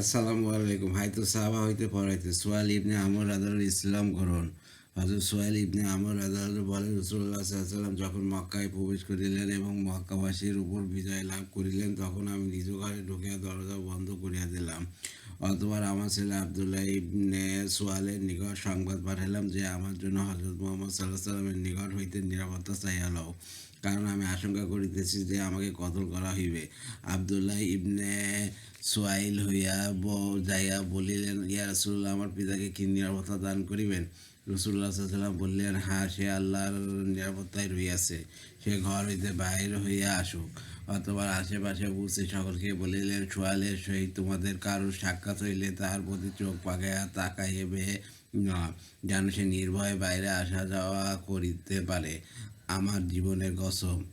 আসসালামু আলাইকুম। হাইতো সাহাবা হইতে পড়াইতে। সোয়াল ইবনে আমর আদাল ইসলাম গ্রহণ হজরত সোয়াল ইবনে আমর আদাল বলেন রসুল্লাহ সাল্লাম যখন মক্কায় প্রবেশ করিলেন এবং মক্কাবাসীর উপর বিজয় লাভ করিলেন, তখন আমি নিজ ঘরে ঢুকিয়া দরজা বন্ধ করিয়া দিলাম। অতবার আমার ছেলে আবদুল্লাহ ইবনে সোয়ালের নিকট সংবাদ পাঠালাম যে, আমার জন্য হজরত মোহাম্মদ সাল্লাহ সাল্লামের নিকট হইতে নিরাপত্তা চাইয়া লও। কারণ আমি আশঙ্কা করিতেছি যে আমাকে কতল করা হইবে। আবদুল্লাহ ইবনে সোয়াইল হইয়া ব যাইয়া বলিলেন, ইয়া রসুল্লাহ আমার পিতাকে কি নিরাপত্তা দান করিবেন? রসুল্লাহ সাল্লাম বললেন হ্যাঁ সে আল্লাহর নিরাপত্তায় রইয়াছে সে ঘর হইতে বাহির হইয়া আসুক। অথবা আশেপাশে উপস্থিত সকলকে বলিলেন, সোয়ালের সহিত তোমাদের কারোর সাক্ষাৎ হইলে তাহার প্রতি চোখ পাকাইয়া তাকাইবে না, যেন সে নির্ভয়ে বাইরে আসা যাওয়া করিতে পারে। আমার জীবনের কসম।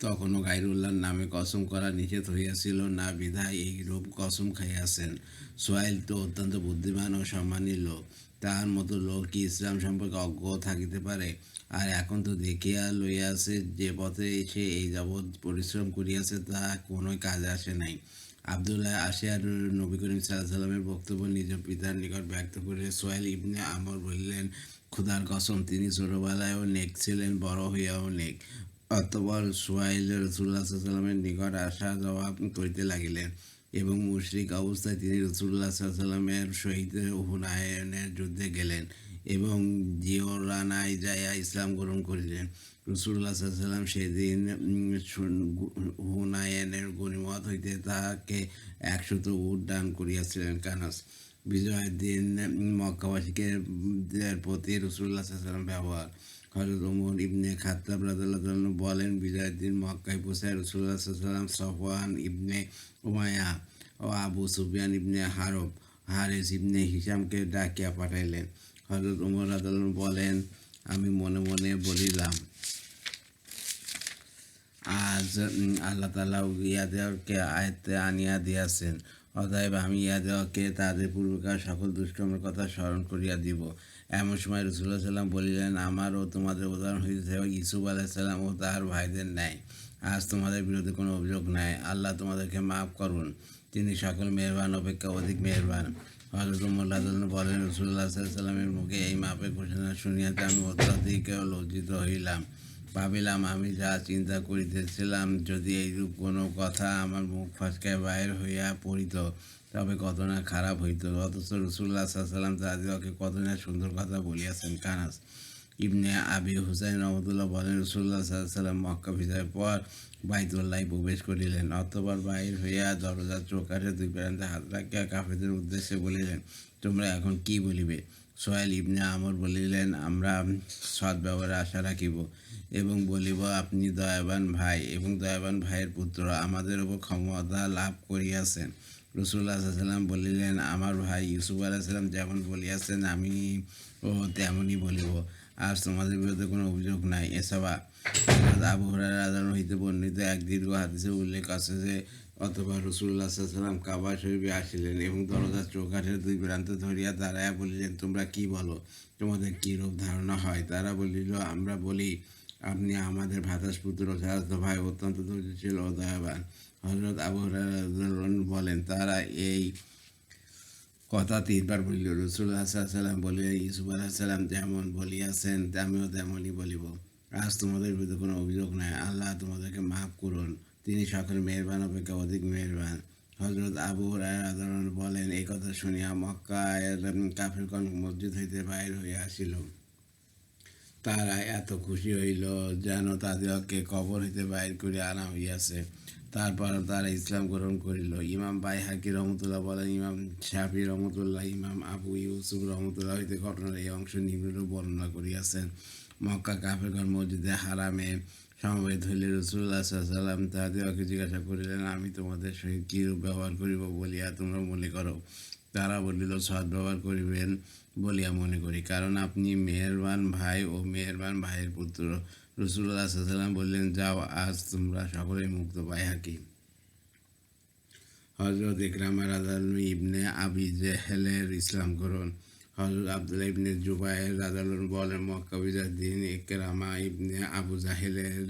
তখনও গাইরুল্লাহর নামে কসম করা নিষেধ হইয়াছিল, না বিধায় এই রূপ কসম খাইয়াছেন। সোয়াইল তো অত্যন্ত বুদ্ধিমান ও সম্মানী লোক। তাহার মতো লোক কি ইসলাম সম্পর্কে অজ্ঞ থাকিতে পারে? আর এখন তো দেখিয়া লইয়াছে যে পথে সে এই যাবৎ পরিশ্রম করিয়াছে তা কোনো কাজে আসে নাই। আবদুল্লাহ আসিয়ার নবী করিম সাল্লামের বক্তব্য নিজ পিতার নিকট ব্যক্ত করে সোহেল ইবনে আমর বললেন, খুদার কসম, তিনি ছোটবেলায়ও নেক ছিলেন, বড় হইয়াও নেক। অতপর সোহাইল রসুল্লাহ সাল্লামের নিকট আসা যাওয়া করিতে লাগিলেন এবং মুশরিক অবস্থায় তিনি রসুল্লাহ সাল্লামের সহিত হুনায়নের যুদ্ধে গেলেন এবং জিওরানায় যাইয়া ইসলাম গ্রহণ করিলেন। রসুল্লাহ সাল্লাম সেদিন হুনায়নের গণিমত হইতে তাহাকে একশত উট দান করিয়াছিলেন কানাস। বিজয়ের দিন মক্কাবাসীকে প্রতি রসুল্লাহ সাল্লাম ব্যবহার। হজরত ওমর ইবনে খাত্তাব তাআলা বলেন, বিজয়ের দিন মক্কায় পৌঁছায় রসুল্লাহ সাল্লাম সফওয়ান ইবনে উমায়া ও আবু সুফিয়ান ইবনে হারব, হারেস ইবনে হিসামকে ডাকিয়া পাঠাইলেন। হজরত ওমর রাদিয়াল্লাহু বলেন, আমি মনে মনে বলিলাম আজ আল্লাহ তালা ইয়াদেরকে আয়ত্তে আনিয়া দিয়াছেন। অতএব আমি ইয়াদেরকে তাদের পূর্বকার সকল দুষ্কর্মের কথা স্মরণ করিয়া দিব। এমন সময় রসুল্লাহ সাল্লাম বলিলেন, আমার ও তোমাদের উদাহরণ হইতেছে ইসুফ আলাইসাল্লাম ও তাহার ভাইদের ন্যায়। আজ তোমাদের বিরুদ্ধে কোনো অভিযোগ নাই। আল্লাহ তোমাদেরকে মাফ করুন। তিনি সকল মেহরবান, অপেক্ষা অধিক মেহরবান। হজরত বলেন রসুল্লাহ সাল্লামের মুখে এই মাপের ঘোষণা শুনিয়াতে আমি অত্যাধিক লজ্জিত হইলাম। ভাবিলাম, আমি যা চিন্তা করিতেছিলাম, যদি এইরূপ কোনো কথা আমার মুখ ফসকায় বাইর হইয়া পড়িত, তবে কত না খারাপ হইত। অথচ রসুল্লাহ সাল্লাম তাদেরকে কত না সুন্দর কথা বলিয়াছেন, কানাস। ইবনে আবি হুসাইন রহমতুল্লাহ বলেন রসুল্লাহ সাল্লাম মক্কা বিজয়ের পর বাইতুল্লাহ প্রবেশ করিলেন অতবার বাহির হইয়া দরজার চৌকাঠে দুই প্রান্তে হাত রাখিয়া কাফেদের উদ্দেশ্যে বলিলেন, তোমরা এখন কি বলিবে? সোহেল ইবনে আমর বলিলেন, আমরা সদ্ব্যবহারে আশা রাখিব এবং বলিব, আপনি দয়াবান ভাই এবং দয়াবান ভাইয়ের পুত্র, আমাদের উপর ক্ষমতা লাভ করিয়াছেন। রসুল্লাহ সাল্লাম বলিলেন, আমার ভাই ইউসুফ আলাহিসাল্লাম যেমন বলিয়াছেন আমি ও তেমনই বলিব। আর তোমাদের বিরুদ্ধে কোনো অভিযোগ নাই। এছাড়া আবু হরার আদান হইতে বর্ণিত এক দীর্ঘ হাদিসে উল্লেখ আছে যে অথবা রসুল্লাহ সাল্লাম কাবা শরীফে আসিলেন এবং দরজার চৌকাঠের দুই প্রান্তে ধরিয়া দাঁড়াইয়া বলিলেন, তোমরা কি বলো? তোমাদের কী রূপ ধারণা হয়? তারা বলিল, আমরা বলি, আপনি আমাদের ভাতাস পুত্র ভাই অত্যন্ত ধৈর্যশীল ও দয়াবান। হজরত আবু বলেন, তারা এই কথা তিনবার বলিল। রসুল সাল্লাম বলিয়া ইসুফ সাল্লাম যেমন বলিয়াছেন, আমিও তেমনই বলিব। আজ তোমাদের বিরুদ্ধে কোনো অভিযোগ নাই। আল্লাহ তোমাদেরকে মাফ করুন। তিনি সকল মেহরবান অপেক্ষা অধিক মেহরবান। হজরত আবু আদালন বলেন, এই কথা শুনিয়া মক্কায় কাফিরগণ মসজিদ হইতে বাইর হইয়া আসিল। তারা এত খুশি হইল যেন তাদেরকে কবর হইতে বাইর করে আনা হইয়াছে। তারপর তারা ইসলাম গ্রহণ করিল। ইমাম বাই হাকি রহমতুল্লাহ বলেন, ইমাম শাফি রহমতুল্লাহ, ইমাম আবু ইউসুফ রহমতুল্লাহ হইতে ঘটনার এই অংশ নিম্নরূপ বর্ণনা করিয়াছেন। মক্কা কাফেরগণ মসজিদে হারামে সমবেত হইলে রসুল্লাহ সাল্লাম তাহাদেরকে জিজ্ঞাসা করিলেন, আমি তোমাদের সহিত কীরূপ ব্যবহার করিব বলিয়া তোমরা মনে করো? তারা বলিল, সৎ ব্যবহার করিবেন বলিয়া মনে করি, কারণ আপনি মেহেরবান ভাই ও মেহেরবান ভাইয়ের পুত্র। রসুল্লাহ সাল্লাম বললেন, যাও, আজ তোমরা সকলেই মুক্ত পাই হাকি। হজরত ইকরাম ইবনে আবি জেহেলের ইসলাম গ্রহণ। হজরত আবদুল্লাহ ইবনে জুবাইর বলেন, মক্কা বিজয়ের দিন ইকরামা ইবনে আবু জাহেলের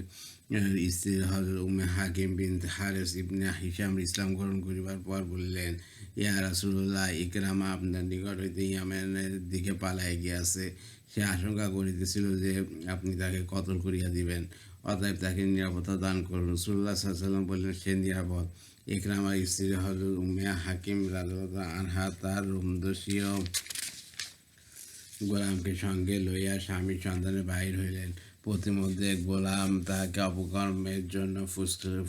স্ত্রী হজরত উমে হাকিম বিন হারেস ইবনে হিসাম ইসলাম গ্রহণ করিবার পর বললেন, ইয়া রাসুল্লাহ ইকরামা আপনার নিকট হইতে ইয়ামেনের দিকে পালায় গিয়াছে। সে আশঙ্কা করিতেছিল যে আপনি তাকে কতল করিয়া দিবেন, অতএব তাকে নিরাপত্তা দান করুন। রসুল্লাহ সাল্লাম বললেন, সে নিরাপদ। ইকরামার স্ত্রী হজরত উমিয়া হাকিম রাজা আনহা তার রুমদসীয় গোলামকে সঙ্গে লইয়া স্বামী সন্ধানে বাহির হইলেন। প্রতিমধ্যে গোলাম তাহাকে অপকর্মের জন্য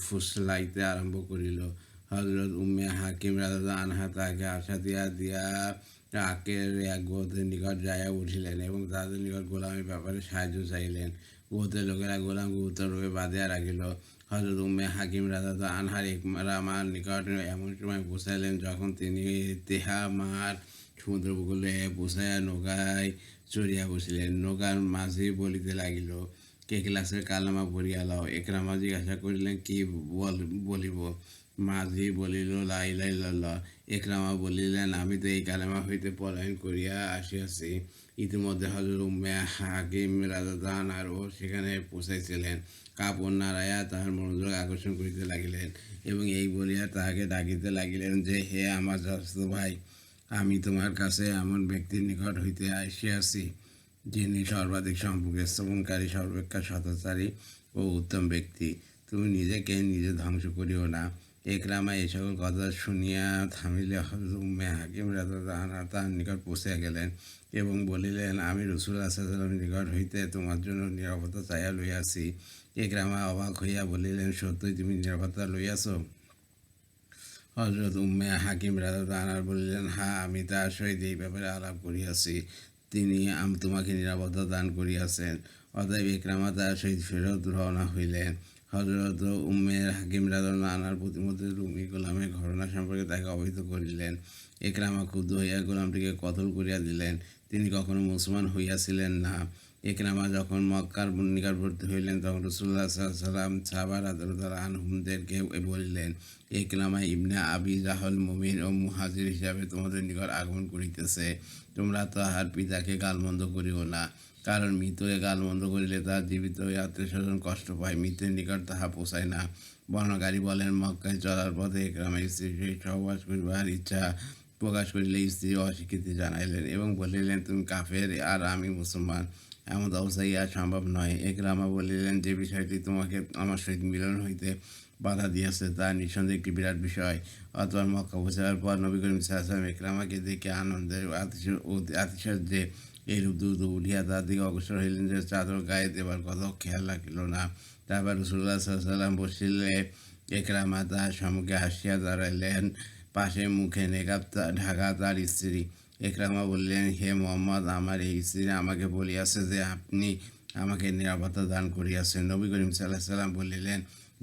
ফুসলাইতে আরম্ভ করিল। হজরত উম্মে হাকিম রাজা আনহা তাহাকে আশা দিয়া দিয়া আকের এক গোতের নিকট যাইয়া উঠিলেন এবং তাদের নিকট গোলামের ব্যাপারে সাহায্য চাইলেন। গোতের লোকেরা গোলামকে উত্তররূপে বাঁধিয়া রাখিল। হজরত উম্মে হাকিম রাজা আনহার ইকরামার নিকট এমন সময় পৌঁছাইলেন যখন তিনি তেহামার সমুদ্র উপকূলে বসাইয়া নৌকায় চড়িয়া বসিলেন নৌকার মাঝে বলিতে লাগিল, কে ক্লাসের কালামা পড়িয়া লও? একরামা জিজ্ঞাসা করিলেন, কি বল, বলিব? মাঝি বলিল লাইলাইল্লাহ একরামা বলিলেন, আমি তো এই কালামা হইতে পলায়ন করিয়া আসিয়াছি। ইতিমধ্যে হজর উম্মে হাকিম রাজাদান আর ও সেখানে পৌঁছাইছিলেন। কাপড় নাড়াইয়া তাহার মনোযোগ আকর্ষণ করিতে লাগিলেন এবং এই বলিয়া তাহাকে ডাকিতে লাগিলেন যে, হে আমার স্বাস্থ্য ভাই আমি তোমার কাছে এমন ব্যক্তির নিকট হইতে আসিয়াছি যিনি সর্বাধিক সম্পর্কে স্থাপনকারী সর্বেক্ষা সতচারী ও উত্তম ব্যক্তি। তুমি নিজেকে নিজে ধ্বংস করিও না। একরামা এই সকল কথা শুনিয়া থামিলে হজুমে হাকিম রাজা তার নিকট পৌঁছিয়া গেলেন এবং বলিলেন, আমি রসুল আসালামের নিকট হইতে তোমার জন্য নিরাপত্তা চাইয়া লইয়াছি। একরামা অবাক হইয়া বলিলেন, সত্যই তুমি নিরাপত্তা লইয়াছ? হজরত উম্মে হাকিম রাজা আনার বললেন হ্যাঁ আমি তার সহিত এই ব্যাপারে আলাপ করিয়াছি। তিনি আম তোমাকে নিরাপত্তা দান করিয়াছেন। অতএব ইকরামা তার সহিত ফেরত রওনা হইলেন। হজরত উম্মের হাকিম রাজা আনার প্রতিমধ্যে রুমি গোলামের ঘটনা সম্পর্কে তাকে অবহিত করিলেন। একরামা ক্ষুদ্র হইয়া গোলামটিকে কতল করিয়া দিলেন। তিনি কখনো মুসলমান হইয়াছিলেন না। একরামা যখন মক্কার নিকটবর্তী হইলেন, তখন রসুল্লাহ সাল্লাম সাবার আদালতার আনহুমদেরকে বলিলেন একরামা ইবনে আবি জাহল মুমিন ও মুহাজির হিসাবে তোমাদের নিকট আগমন করিতেছে। তোমরা তাহার পিতাকে গালমন্দ করিও না। কারণ মৃত মৃতকে গালমন্দ করিলে তার জীবিত আত্মীয় স্বজন কষ্ট পায়। মৃতের নিকট তাহা পোষায় না। বর্ণকারী বলেন, মক্কায় চলার পথে একরামা সহিত সহবাস করিবার ইচ্ছা প্রকাশ করিলে স্ত্রী অস্বীকৃতি জানাইলেন এবং বলিলেন, তুমি কাফের আর আমি মুসলমান। এমন অবস্থায় ইহা সম্ভব নয়। একরামা বলিলেন যে বিষয়টি তোমাকে আমার সহিত মিলন হইতে বাধা দিয়েছে, তা নিঃসন্দেহে একটি বিরাট বিষয়। অথবা মক্কা পৌঁছাবার পর নবী করিম সাহসাম একরামাকে দেখে আনন্দের আতিশয্যে এইরূপ দ্রুত উঠিয়া তার দিকে অগ্রসর হইলেন যে চাদর গায়ে দেবার কথা খেয়াল রাখিল না। তারপর রসুল্লাহ সাল্লাম বসিলে, একরামা তাহার সম্মুখে হাসিয়া দাঁড়াইলেন। পাশে মুখে নেকাব ঢাকা তার স্ত্রী। একরামা বললেন, হে মোহাম্মদ, আমার এই স্ত্রী আমাকে বলিয়াছে যে আপনি আমাকে নিরাপত্তা দান করিয়াছেন। নবী করিম সাল্লাহ সাল্লাম বলিলেন,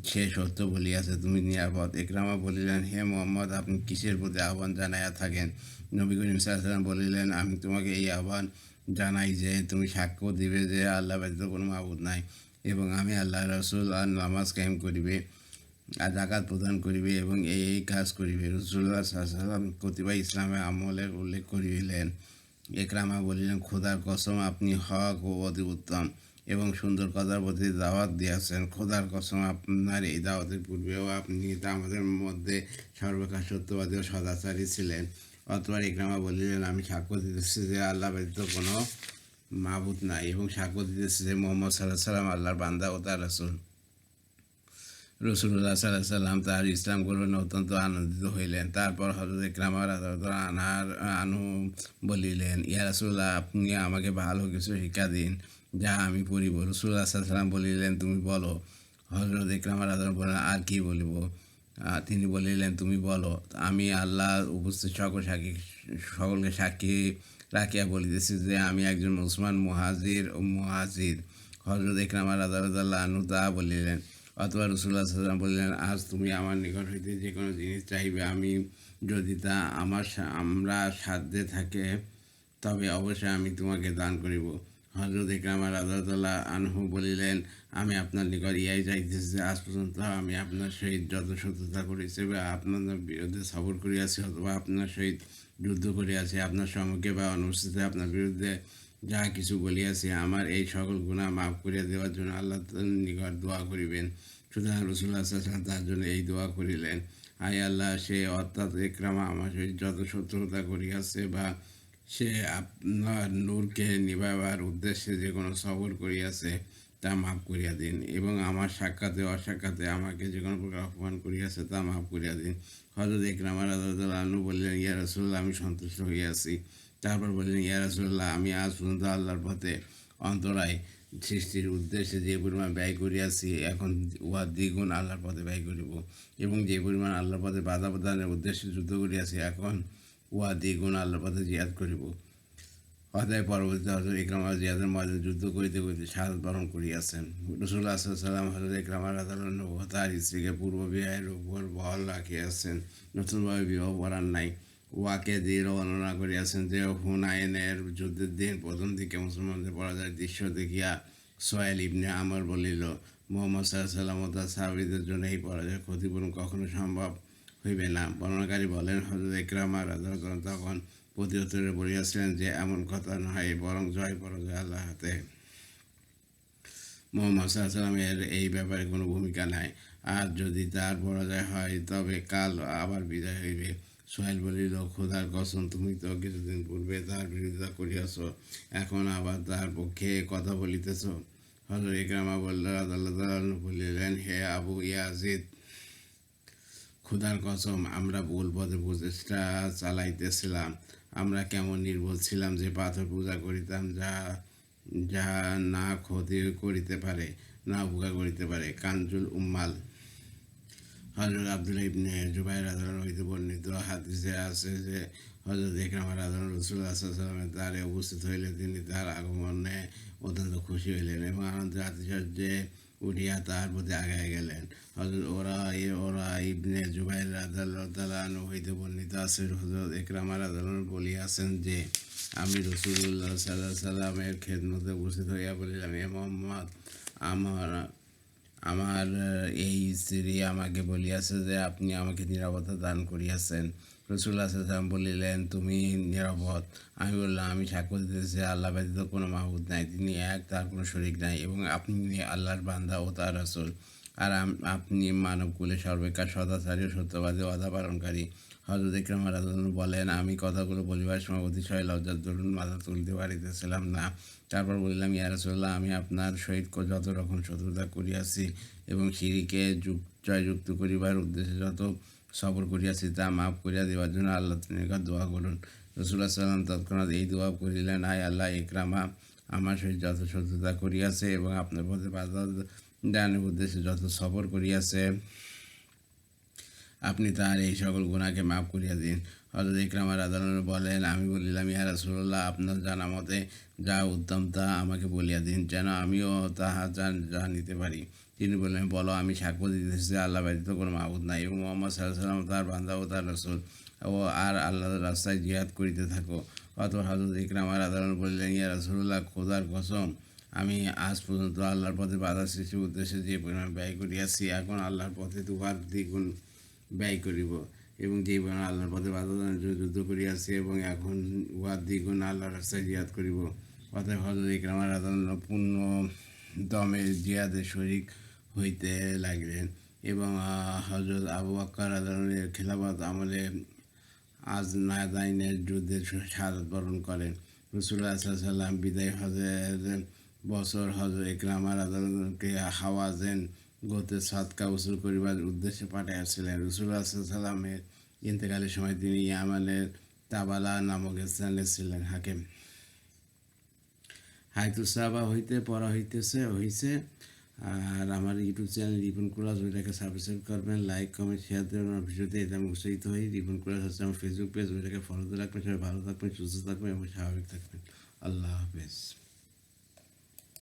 সে সত্য বলিয়াছে, তুমি নিরাপদ। একরামা বলিলেন, হে মোহাম্মদ, আপনি কিসের প্রতি আহ্বান জানাইয়া থাকেন? নবী করিম সাল্লাম বলিলেন, আমি তোমাকে এই আহ্বান জানাই যে তুমি সাক্ষ্য দিবে যে আল্লাহ ব্যতীত কোনো মাবুদ নাই এবং আমি আল্লাহ রসুল আর নামাজ কায়েম করিবে। জাকাত প্রদান করিবে এবং এই এই কাজ করিবে। রসুল্লাহ সাল্লাম কতিপয় ইসলামের আমলের উল্লেখ করিলেন, একরামা বলিলেন খোদার কসম, আপনি হক ও অতি উত্তম এবং সুন্দর কথার প্রতি দাওয়াত দিয়েছেন। খোদার কসম, আপনার এই দাওয়াতের পূর্বেও আপনি তা আমাদের মধ্যে সর্বকার সত্যবাদী ও সদাচারী ছিলেন। অতবার ইকরামা বলিলেন, আমি সাক্ষ্য দিতেছি যে আল্লাহ ব্যতীত কোনো মাবুদ নাই এবং সাক্ষ্য দিতেছি যে মোহাম্মদ সাল্লাহ সাল্লাম আল্লাহর বান্দা ও তার রসুল। রসুল্লাহ সাল্লাহ সাল্লাম তার ইসলাম গ্রহণে অত্যন্ত আনন্দিত হইলেন। তারপর হজরত ইকরামার আনার আনু বলিলেন, ইয়া রসুল্লাহ আপনি আমাকে ভালো কিছু শিক্ষা দিন। যা আমি পড়িব। রসুল্লাহ সাল্লাম বলিলেন, তুমি বলো। হজরত ইকরামার আর কি বলিব? তিনি বলিলেন, তুমি বলো। আমি আল্লাহ উপস্থিত সকল সাক্ষী, সকলকে সাক্ষী রাখিয়া বলিতেছি যে, আমি একজন মুসলমান মহাজির ও মহাজির। হজরত ইকরামার আদালতাল্লাহ আনু তা বলিলেন অথবা রসুল্লাহ সাল্লাম বললেন, আজ তুমি আমার নিকট হইতে যে কোনো জিনিস চাইবে আমি যদি তা আমার আমরা সাধ্যে থাকে, তবে অবশ্যই আমি তোমাকে দান করিব। হজরত ইকরামার আদালতাল্লাহ আনহু বলিলেন, আমি আপনার নিকট ইয়াই চাইতেছি যে আজ পর্যন্ত আমি আপনার সহিত যত শত্রুতা করেছি বা আপনার বিরুদ্ধে সবর করিয়াছি অথবা আপনার সহিত যুদ্ধ করিয়াছি, আপনার সম্মুখে বা অনুপস্থিতিতে আপনার বিরুদ্ধে যা কিছু বলিয়াছি, আমার এই সকল গুণা মাফ করিয়া দেওয়ার জন্য আল্লাহ নিকট দোয়া করিবেন। সুতরাং রসুল্লাহ তার জন্য এই দোয়া করিলেন, আয় আল্লাহ, সে অর্থাৎ একরামা আমার সহিত যত শত্রুতা করিয়াছে বা সে আপনার নূরকে নিভাবার উদ্দেশ্যে যে কোনো সবর করিয়াছে, তা মাফ করিয়া দিন এবং আমার সাক্ষাতে, অসাক্ষাতে আমাকে যে কোনো প্রকার অপমান করিয়াছে, তা মাফ করিয়া দিন। হজরত ইকরাম আনু বললেন, ইয়া রসুল্লাহ আমি সন্তুষ্ট হইয়াছি। তারপর বললেন, ইয়া রসুল্লাহ আমি আজ পর্যন্ত আল্লাহর পথে অন্তরায় সৃষ্টির উদ্দেশ্যে যে পরিমাণ ব্যয় করিয়াছি, এখন উহা দ্বিগুণ আল্লাহর পথে ব্যয় করিব এবং যে পরিমাণ আল্লাহর পথে বাধা প্রদানের উদ্দেশ্যে যুদ্ধ করিয়াছি, এখন উহা দ্বিগুণ আল্লাহর পথে জিয়াদ করিব। অতএব পরবর্তীতে হজরত ইকরামা জিয়াদের ময়দানে যুদ্ধ করিতে করিতে শাহাদ বরণ করিয়াছেন। রসুল্লাহ সাল্লাম হজরত ইকরামার আদালত ও তার স্ত্রীকে পূর্ব বিবাহের উপর বহল রাখিয়াছেন। নতুনভাবে বিবাহ করার নাই। ওয়াকে দৃঢ় বর্ণনা করিয়াছেন যে হুনায়নের যুদ্ধের দিন প্রথম দিকে মুসলমানদের পরাজয়ের দৃশ্য দেখিয়া সোহেল ইবনে আমর বলিল, মোহাম্মদ সাল্লাম ও তার সাহাবিদের জন্য এই পরাজয়ের ক্ষতিপূরণ কখনো সম্ভব হইবে না। বর্ণনাকারী বলেন হজরত ইকরামার আদালত তখন প্রতিউত্তরে বলিয়াছিলেন যে, এমন কথা নয় বরং জয় পরাজয় আল্লাহ হাতে। মোহাম্মদ সাল্লামের এই ব্যাপারে কোনো ভূমিকা নাই। আর যদি তার পরাজয় হয়, তবে কাল আবার বিদায় হইবে। সোহেল বলিল, খোদার কসম, তুমি তো কিছুদিন পূর্বে তার বিরোধিতা করিয়াছ, এখন আবার তার পক্ষে কথা বলিতেছ? হজর ইকরামা বলল আল্লাহ বলিলেন, হে আবু ইয়াজিদ, খুদার কসম, আমরা ভুল পথে প্রচেষ্টা চালাইতেছিলাম। আমরা কেমন নির্ভুল ছিলাম যে পাথর পূজা করিতাম, যা যা না ক্ষতি করিতে পারে, না উপকার করিতে পারে। কাঞ্জুল উম্মাল হজরত আব্দুল ইবনে জুবাইর আদালন হইতে বর্ণিত হাদিসে আছে যে হজরত ইকরামার আদালন রসুল্লাহ সাল্লামের দ্বারে উপস্থিত হইলে তিনি তার আগমনে অত্যন্ত খুশি হইলেন এবং আনন্দের আতিশয্যে উঠিয়া তার প্রতি আগায় গেলেন। হজরত ওরা এ ওরা ইবনে জুবাইর আদালতালান হইতে বর্ণিত আছে হজরত একরামার আদালন বলিয়াছেন যে, আমি রসুল্লাহ সাল্লাহ সাল্লামের খেদমতে উপস্থিত হইয়া বলিলাম, এ মোহাম্মদ, আমার আমার এই স্ত্রী আমাকে বলিয়াছে যে আপনি আমাকে নিরাপত্তা দান করিয়াছেন। রসুল্লাহ সাল্লাম বলিলেন, তুমি নিরাপদ। আমি বললাম, আমি সাক্ষ্য দিতেছি, আল্লাহ ব্যতীত কোনো মাহবুদ নাই। তিনি এক, তার কোনো শরিক নাই এবং আপনি আল্লাহর বান্দা ও তার রসুল। আর আপনি মানবকুলে সর্বেকার সদাচারী ও সত্যবাদী অধা পালনকারী হজরত ইকরাম আলাদুল বলেন, আমি কথাগুলো বলিবার সময় অতিশয় লজ্জার দরুন মাথা তুলতে পারিতেছিলাম না। তারপর বললাম ইয়ারসোল্লাহ আমি আপনার সহিত যত রকম শত্রুতা করিয়াছি এবং সিঁড়িকে জয়যুক্ত করিবার উদ্দেশ্যে যত সবর করিয়াছি তা মাফ করিয়া দেওয়ার জন্য আল্লাহ নিকট দোয়া করুন। রসুল্লাহ সাল্লাম তৎক্ষণাৎ এই দোয়া করিলেন, আয় আল্লাহ ইকরামা আমার সহিত যত শত্রুতা করিয়াছে এবং আপনার পথে বাধা দানের উদ্দেশ্যে যত সবর করিয়াছে আপনি তার এই সকল গুণাকে মাফ করিয়া দিন। হজরত ইকরামার আদালত বলেন, আমি বলিলাম, ইয়া রাসুল্লাহ আপনার জানা মতে যা উত্তম তা আমাকে বলিয়া দিন, যেন আমিও তাহা যা নিতে পারি। তিনি বললেন, বলো, আমি সাক্ষ্য দিতেছি যে আল্লাহ ব্যতীত কোনো মাহবুদ নাই। এবং মোহাম্মদ সাল্লাহ সাল্লাম তার বান্ধা ও তার রসুল, ও আর আল্লাহর রাস্তায় জিহাদ করিতে থাকো। অত হজরত ইকরামার আদালত বললেন, ইয়া রাসুল্লাহ খোদার কসম, আমি আজ পর্যন্ত আল্লাহর পথে বাধা সৃষ্টির উদ্দেশ্যে যে পরিমাণ ব্যয় করিয়াছি, এখন আল্লাহর পথে দুবার দ্বিগুণ ব্যয় করিব এবং যে আল্লাহর পথে বাধা যুদ্ধ করিয়াছি এবং এখন উহার দ্বিগুণ আল্লাহর রাস্তায় জিয়াদ করিব। অতএব হজরত ইকরামার আদালত পূর্ণ দমে জিয়াদে শরিক হইতে লাগলেন এবং হজরত আবু আক্কার আদালনের খেলাফত আমলে আজ নাদাইনের যুদ্ধে শাহাদ বরণ করেন। রসুল্লাহ সাল্লাম বিদায় হজের বছর হজর ইকরামার আদালতকে হাওয়াজেন গোতে সাদকা উসুল করিবার উদ্দেশ্যে পাঠাইয়াছিলেন রসুল্লাহ সাল্লামের ইন্তেকালের সময় তিনি ইয়ামানের তাবালা নামক স্থানে ছিলেন হাকিম। হাইতুসাবা হইতে, পড়া হইতেছে, হইছে। আর আমার ইউটিউব চ্যানেল রিপন কুলাস ওইটাকে সাবস্ক্রাইব করবেন লাইক কমেন্ট শেয়ার দেবেন। আমার ভিডিওতে এটা আমি উৎসাহিত হই। রিপন কুলাস হচ্ছে আমার ফেসবুক পেজ ওইটাকে ফলোতে রাখবেন। সবাই ভালো থাকবেন, সুস্থ থাকবেন এবং স্বাভাবিক থাকবেন। আল্লাহ হাফেজ।